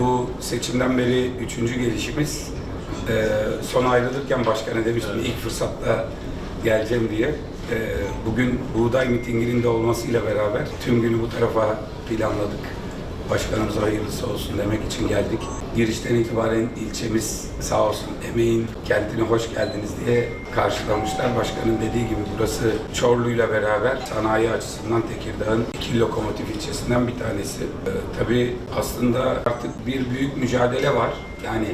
Bu seçimden beri üçüncü gelişimiz. Ee, son ayrılırken başkanı demiştim ilk fırsatta geleceğim diye. Ee, bugün buğday mitinginin de olmasıyla beraber tüm günü bu tarafa planladık. Başkanımıza hayırlısı olsun demek için geldik. Girişten itibaren ilçemiz sağ olsun emeğin kentine hoş geldiniz diye karşılamışlar. Başkanın dediği gibi burası Çorlu'yla beraber sanayi açısından Tekirdağ'ın iki lokomotif ilçesinden bir tanesi. Ee, tabii aslında artık bir büyük mücadele var. Yani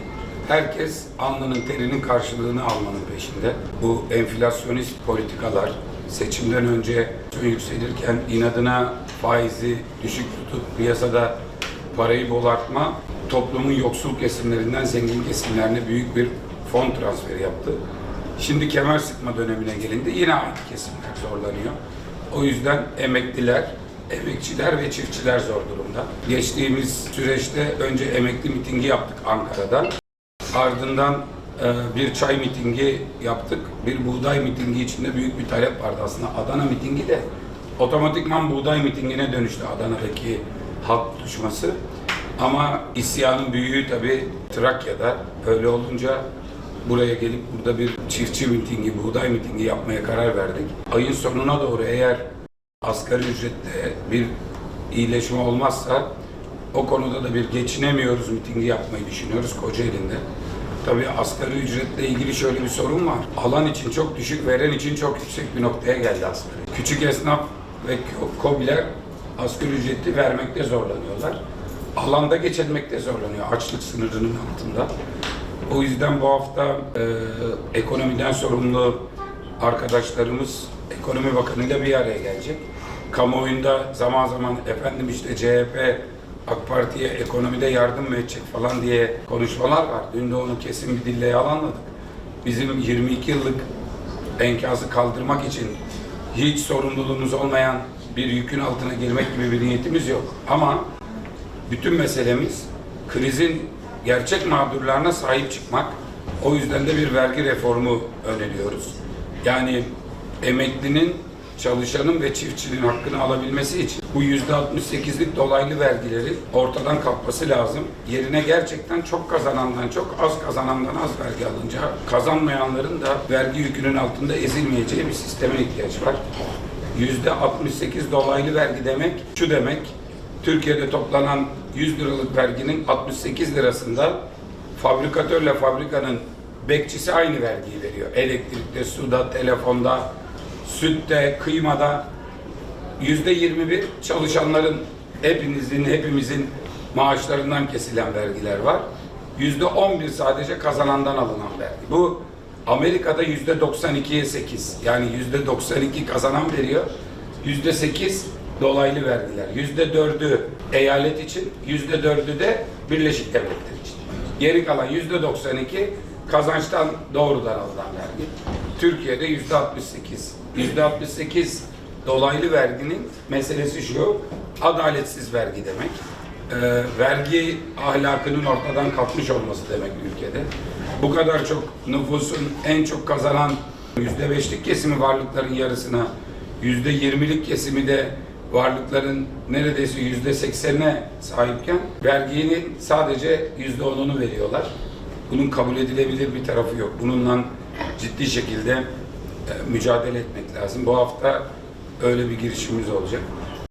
herkes alnının terinin karşılığını almanın peşinde. Bu enflasyonist politikalar, seçimden önce yükselirken inadına faizi düşük tutup piyasada parayı bolartma toplumun yoksul kesimlerinden zengin kesimlerine büyük bir fon transferi yaptı. Şimdi kemer sıkma dönemine gelindi yine aynı kesimler zorlanıyor. O yüzden emekliler, emekçiler ve çiftçiler zor durumda. Geçtiğimiz süreçte önce emekli mitingi yaptık Ankara'da. Ardından bir çay mitingi yaptık. Bir buğday mitingi içinde büyük bir talep vardı aslında. Adana mitingi de otomatikman buğday mitingine dönüştü Adana'daki halk buluşması. Ama isyanın büyüğü tabii Trakya'da. Öyle olunca buraya gelip burada bir çiftçi mitingi, buğday mitingi yapmaya karar verdik. Ayın sonuna doğru eğer asgari ücrette bir iyileşme olmazsa o konuda da bir geçinemiyoruz mitingi yapmayı düşünüyoruz Kocaeli'nde. Tabii asgari ücretle ilgili şöyle bir sorun var. Alan için çok düşük, veren için çok yüksek bir noktaya geldi asgari. Küçük esnaf ve KOBİ'ler asgari ücreti vermekte zorlanıyorlar. Alanda geçinmekte zorlanıyor açlık sınırının altında. O yüzden bu hafta e, ekonomiden sorumlu arkadaşlarımız Ekonomi Bakanı ile bir araya gelecek. Kamuoyunda zaman zaman efendim işte CHP AK Parti'ye ekonomide yardım mı edecek falan diye konuşmalar var. Dün de onu kesin bir dille yalanladık. Bizim 22 yıllık enkazı kaldırmak için hiç sorumluluğumuz olmayan bir yükün altına girmek gibi bir niyetimiz yok. Ama bütün meselemiz krizin gerçek mağdurlarına sahip çıkmak. O yüzden de bir vergi reformu öneriyoruz. Yani emeklinin, çalışanın ve çiftçinin hakkını alabilmesi için bu yüzde 68'lik dolaylı vergilerin ortadan kalkması lazım. Yerine gerçekten çok kazanandan çok az kazanandan az vergi alınca kazanmayanların da vergi yükünün altında ezilmeyeceği bir sisteme ihtiyaç var. Yüzde 68 dolaylı vergi demek şu demek Türkiye'de toplanan 100 liralık verginin 68 lirasında fabrikatörle fabrikanın bekçisi aynı vergiyi veriyor. Elektrikte, suda, telefonda, sütte, kıymada yüzde 21 çalışanların hepinizin, hepimizin maaşlarından kesilen vergiler var. Yüzde 11 sadece kazanandan alınan vergi. Bu Amerika'da yüzde 92'ye 8. Yani yüzde 92 kazanan veriyor. Yüzde 8 dolaylı vergiler. Yüzde 4'ü eyalet için, yüzde 4'ü de Birleşik Devletler için. Geri kalan yüzde 92 kazançtan doğrudan alınan vergi. Türkiye'de yüzde 68. Yüzde 68 dolaylı verginin meselesi şu, adaletsiz vergi demek. Ee, vergi ahlakının ortadan kalkmış olması demek ülkede. Bu kadar çok nüfusun en çok kazanan yüzde beşlik kesimi varlıkların yarısına, yüzde yirmilik kesimi de varlıkların neredeyse yüzde seksenine sahipken verginin sadece yüzde onunu veriyorlar. Bunun kabul edilebilir bir tarafı yok. Bununla ciddi şekilde e, mücadele etmek lazım. Bu hafta öyle bir girişimimiz olacak.